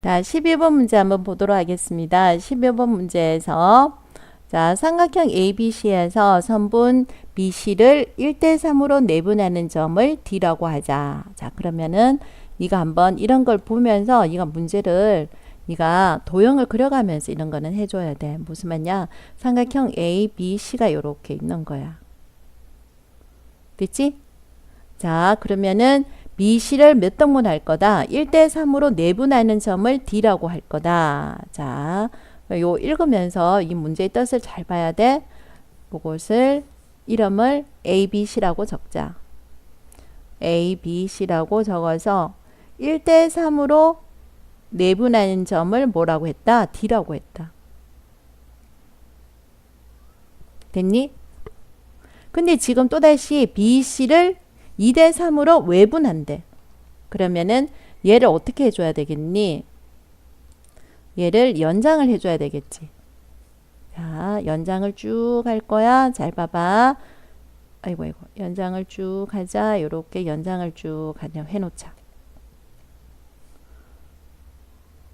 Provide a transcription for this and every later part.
자, 12번 문제 한번 보도록 하겠습니다. 12번 문제에서 자, 삼각형 ABC에서 선분 BC를 1대3으로 내분하는 점을 D라고 하자. 자, 그러면은 네가 한번 이런 걸 보면서 네가 문제를 네가 도형을 그려가면서 이런 거는 해줘야 돼. 무슨 말이냐? 삼각형 ABC가 이렇게 있는 거야. 됐지? 자, 그러면은 BC를 몇 등분 할 거다? 1대 3으로 내분하는 점을 D라고 할 거다. 자, 요 읽으면서 이 문제의 뜻을 잘 봐야 돼. 그것을 이름을 ABC라고 적자. ABC라고 적어서 1대 3으로 내분하는 점을 뭐라고 했다? D라고 했다. 됐니? 근데 지금 또다시 BC를 2대 3으로 외분한대. 그러면은 얘를 어떻게 해줘야 되겠니? 얘를 연장을 해줘야 되겠지. 자, 연장을 쭉 할 거야. 잘 봐봐. 아이고, 아이고. 연장을 쭉 하자. 요렇게 연장을 쭉 그냥 해놓자.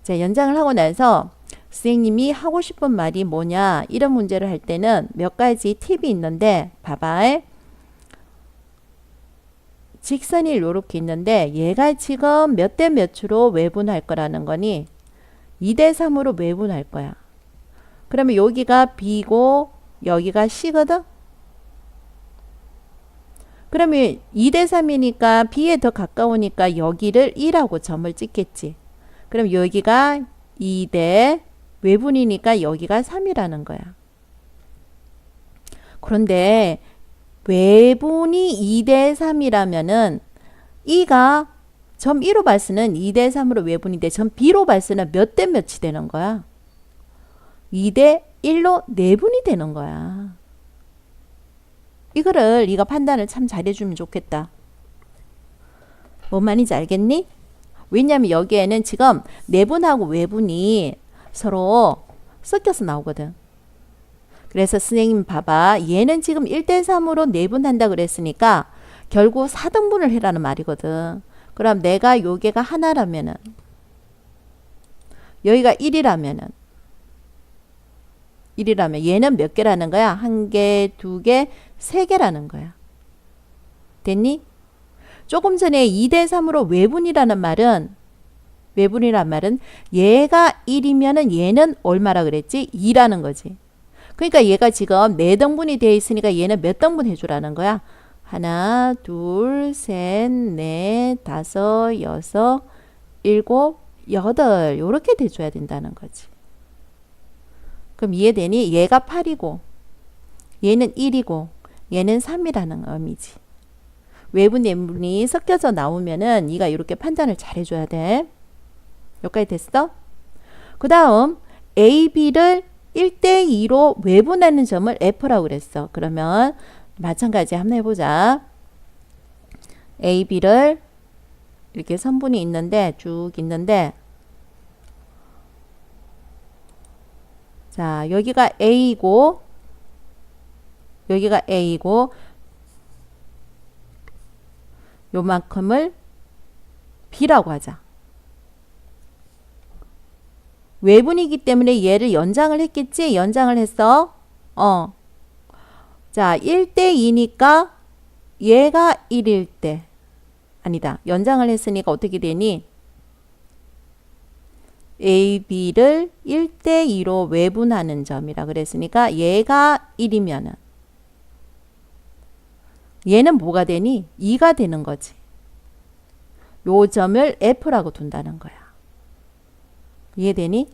자, 연장을 하고 나서 선생님이 하고 싶은 말이 뭐냐? 이런 문제를 할 때는 몇 가지 팁이 있는데, 봐봐. 직선이 이렇게 있는데 얘가 지금 몇 대 몇으로 외분할 거라는 거니 2 대 3으로 외분할 거야. 그러면 여기가 B고 여기가 C거든? 그러면 2 대 3이니까 B에 더 가까우니까 여기를 1하고 점을 찍겠지. 그럼 여기가 2 대 외분이니까 여기가 3이라는 거야. 그런데 외분이 2대 3이라면은 이가 점 1호 발수는 2대 3으로 외분인데 점 B로 발수는 몇 대 몇이 되는 거야? 2대 1로 내분이 되는 거야. 이거를 네가 판단을 참 잘해주면 좋겠다. 뭔 말인지 알겠니? 왜냐면 여기에는 지금 내분하고 외분이 서로 섞여서 나오거든. 그래서 선생님 봐봐. 얘는 지금 1대3으로 내분한다 그랬으니까 결국 4등분을 해라는 말이거든. 그럼 내가 요게가 하나라면은 여기가 1이라면은 1이라면 얘는 몇 개라는 거야? 한 개, 두 개, 세 개라는 거야. 됐니? 조금 전에 2대 3으로 외분이라는 말은 외분이란 말은 얘가 1이면은 얘는 얼마라 그랬지? 2라는 거지. 그러니까 얘가 지금 네 등분이 되어 있으니까 얘는 몇 등분 해주라는 거야? 하나, 둘, 셋, 넷, 다섯, 여섯, 일곱, 여덟 이렇게 돼줘야 된다는 거지. 그럼 이해되니? 얘가 8이고 얘는 1이고 얘는 3이라는 의미지. 외부 내분이 섞여서 나오면은 네가 이렇게 판단을 잘 해줘야 돼. 여기까지 됐어? 그 다음 A, B를 1대2로 외분하는 점을 F라고 그랬어. 그러면 마찬가지 한번 해보자. A, B를 이렇게 선분이 있는데 쭉 있는데 자 여기가 A고 여기가 A고 요만큼을 B라고 하자. 외분이기 때문에 얘를 연장을 했겠지? 연장을 했어. 어. 자, 1대 2니까 얘가 1일 때. 아니다. 연장을 했으니까 어떻게 되니? A, B를 1대 2로 외분하는 점이라 그랬으니까 얘가 1이면은 얘는 뭐가 되니? 2가 되는 거지. 요 점을 F라고 둔다는 거야. 이해되니?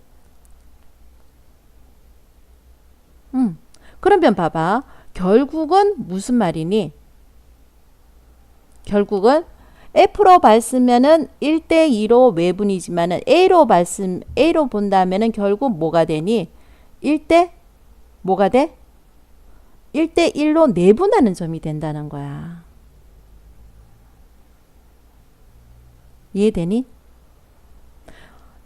음. 그러면 봐봐. 결국은 무슨 말이니? 결국은 F로 봤으면은 1대 2로 외분이지만은 A로 봤음, A로 본다면은 결국 뭐가 되니? 1대 뭐가 돼? 1대 1로 내분하는 점이 된다는 거야. 이해되니?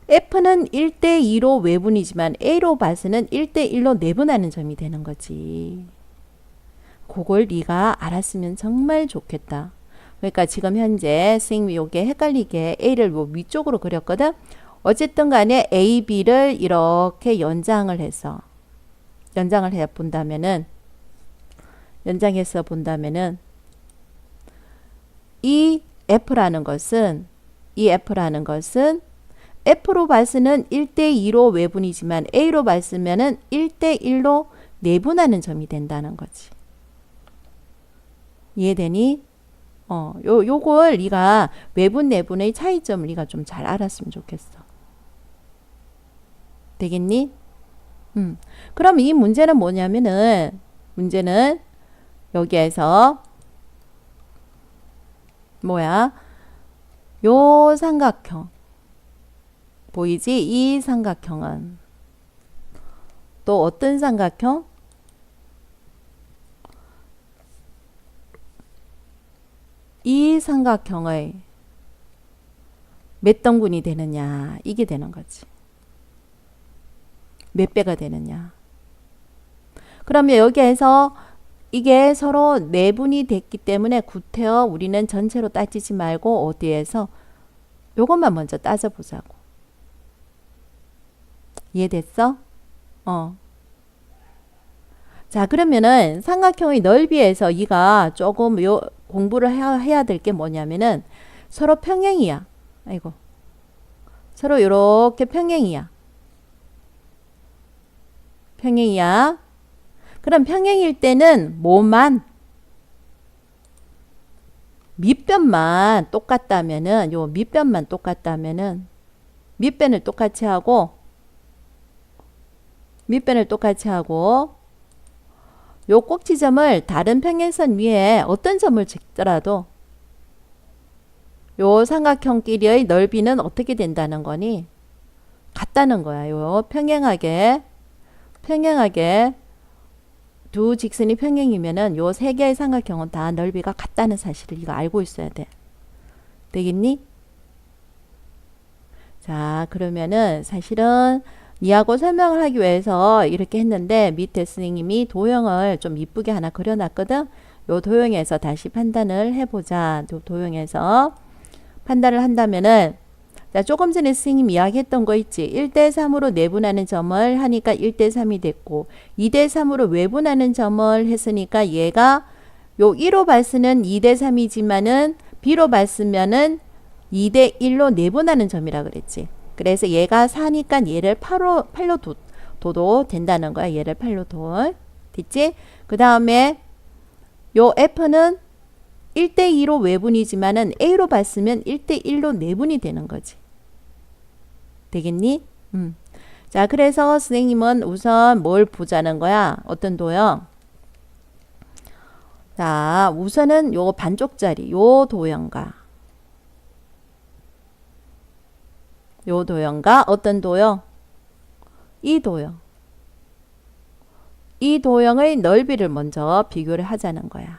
F는 1대2로 외분이지만 A로 봐서는 1대1로 내분하는 점이 되는 거지. 그걸 네가 알았으면 정말 좋겠다. 그러니까 지금 현재 선생님이 요게 헷갈리게 A를 뭐 위쪽으로 그렸거든. 어쨌든 간에 A, B를 이렇게 연장을 해서 연장을 해 본다면은 연장해서 본다면은 이 F라는 것은 이 F라는 것은 F로 봤으면 1대2로 외분이지만 A로 봤으면은 1대1로 내분하는 점이 된다는 거지. 이해되니? 어, 요, 요걸 네가 외분, 내분의 차이점을 네가 좀 잘 알았으면 좋겠어. 되겠니? 음. 그럼 이 문제는 뭐냐면은, 문제는 여기에서, 뭐야? 요 삼각형. 보이지? 이 삼각형은 또 어떤 삼각형? 이 삼각형의 몇等분이 되느냐 이게 되는 거지. 몇 배가 되느냐. 그러면 여기에서 이게 서로 내분이 됐기 때문에 구태여 우리는 전체로 따지지 말고 어디에서 요것만 먼저 따져보자고. 이해됐어? 어. 자, 그러면은 삼각형의 넓이에서 이가 조금 요 공부를 해야, 해야 될 게 뭐냐면은 서로 평행이야. 아이고. 서로 요렇게 평행이야. 평행이야. 그럼 평행일 때는 뭐만 밑변만 똑같다면은 요 밑변만 똑같다면은 밑변을 똑같이 하고 밑변을 똑같이 하고 요 꼭지점을 다른 평행선 위에 어떤 점을 찍더라도 요 삼각형끼리의 넓이는 어떻게 된다는 거니? 같다는 거야. 요 평행하게 평행하게 두 직선이 평행이면은 요 세 개의 삼각형은 다 넓이가 같다는 사실을 네가 알고 있어야 돼. 되겠니? 자, 그러면은 사실은 니하고 설명을 하기 위해서 이렇게 했는데 밑에 선생님이 도형을 좀 이쁘게 하나 그려놨거든. 요 도형에서 다시 판단을 해보자. 요 도형에서 판단을 한다면은 자, 조금 전에 선생님 이야기했던 거 있지. 1대3으로 내분하는 점을 하니까 1대3이 됐고 2대3으로 외분하는 점을 했으니까 얘가 요 1로 봤으면 2대3이지만은 B로 봤으면은 2대1로 내분하는 점이라 그랬지. 그래서 얘가 4니까 얘를 8로, 8로 도, 도도 된다는 거야. 얘를 8로 도. 됐지? 그 다음에 요 F는 1대2로 외분이지만은 A로 봤으면 1대1로 내분이 되는 거지. 되겠니? 음. 자, 그래서 선생님은 우선 뭘 보자는 거야? 어떤 도형? 자, 우선은 요 반쪽짜리, 요 도형과 요 도형과 어떤 도형? 이 도형. 이 도형의 넓이를 먼저 비교를 하자는 거야.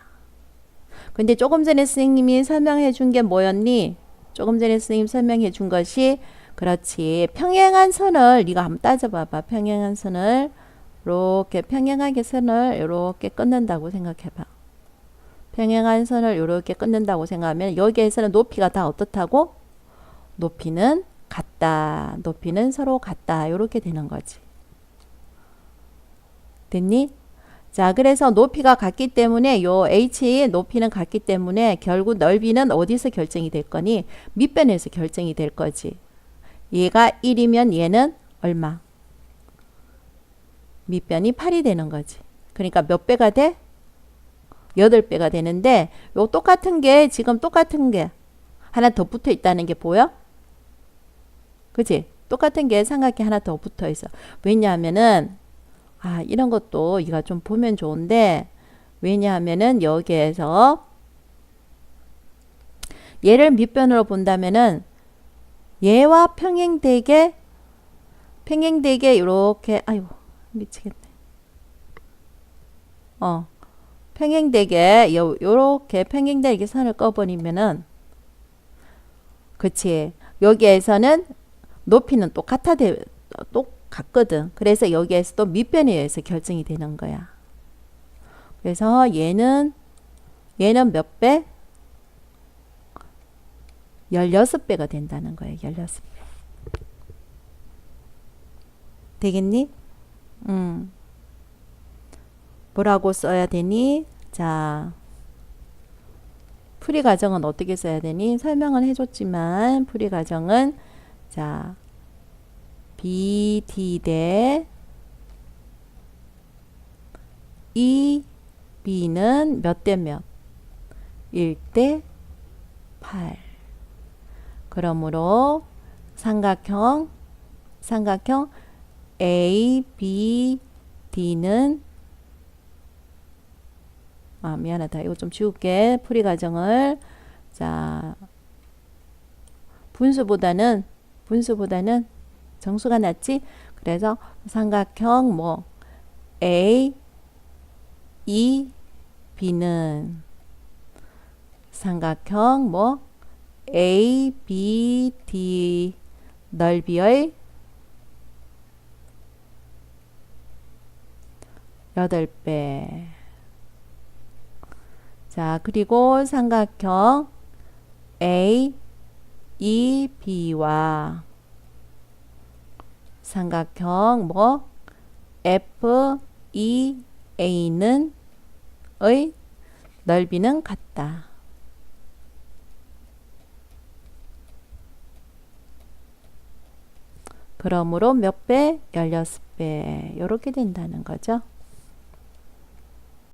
근데 조금 전에 선생님이 설명해 준 게 뭐였니? 조금 전에 선생님 설명해 준 것이 그렇지. 평행한 선을 네가 한번 따져봐봐. 평행한 선을 이렇게 평행하게 선을 이렇게 끊는다고 생각해봐. 평행한 선을 이렇게 끊는다고 생각하면 여기에서는 높이가 다 어떻다고? 높이는 같다. 높이는 서로 같다. 이렇게 되는 거지. 됐니? 자, 그래서 높이가 같기 때문에 요 h 높이는 같기 때문에 결국 넓이는 어디서 결정이 될 거니? 밑변에서 결정이 될 거지. 얘가 1이면 얘는 얼마? 밑변이 8이 되는 거지. 그러니까 몇 배가 돼? 8배가 되는데 요 똑같은 게 지금 똑같은 게 하나 더 붙어 있다는 게 보여? 그지? 똑같은 게 삼각형 하나 더 붙어 있어. 왜냐하면은 아 이런 것도 이가 좀 보면 좋은데 왜냐하면은 여기에서 얘를 밑변으로 본다면은 얘와 평행되게 평행되게 이렇게 아이고 미치겠네. 어 평행되게 요 요렇게 평행되게 선을 꺼버리면은 그치 여기에서는 높이는 똑같아 되, 똑같거든. 그래서 여기에서 도 밑변에 의해서 결정이 되는 거야. 그래서 얘는 얘는 몇 배? 16배가 된다는 거예요. 16배. 되겠니? 음. 뭐라고 써야 되니? 자, 풀이 과정은 어떻게 써야 되니? 설명을 해줬지만 풀이 과정은 자 BD 대 E B는 몇 대 몇? 1대 8. 그러므로 삼각형 삼각형 A, B, D는 아 미안하다 이거 좀 지울게 풀이 과정을 자 분수보다는 분수보다는 정수가 낫지? 그래서 삼각형 뭐 A, E, B는 삼각형 뭐 A, B, D 넓이의 8배. 자, 그리고 삼각형 A, E, B와 삼각형 뭐 F, E, A는 의 넓이는 같다. 그러므로 몇 배? 16배. 이렇게 된다는 거죠.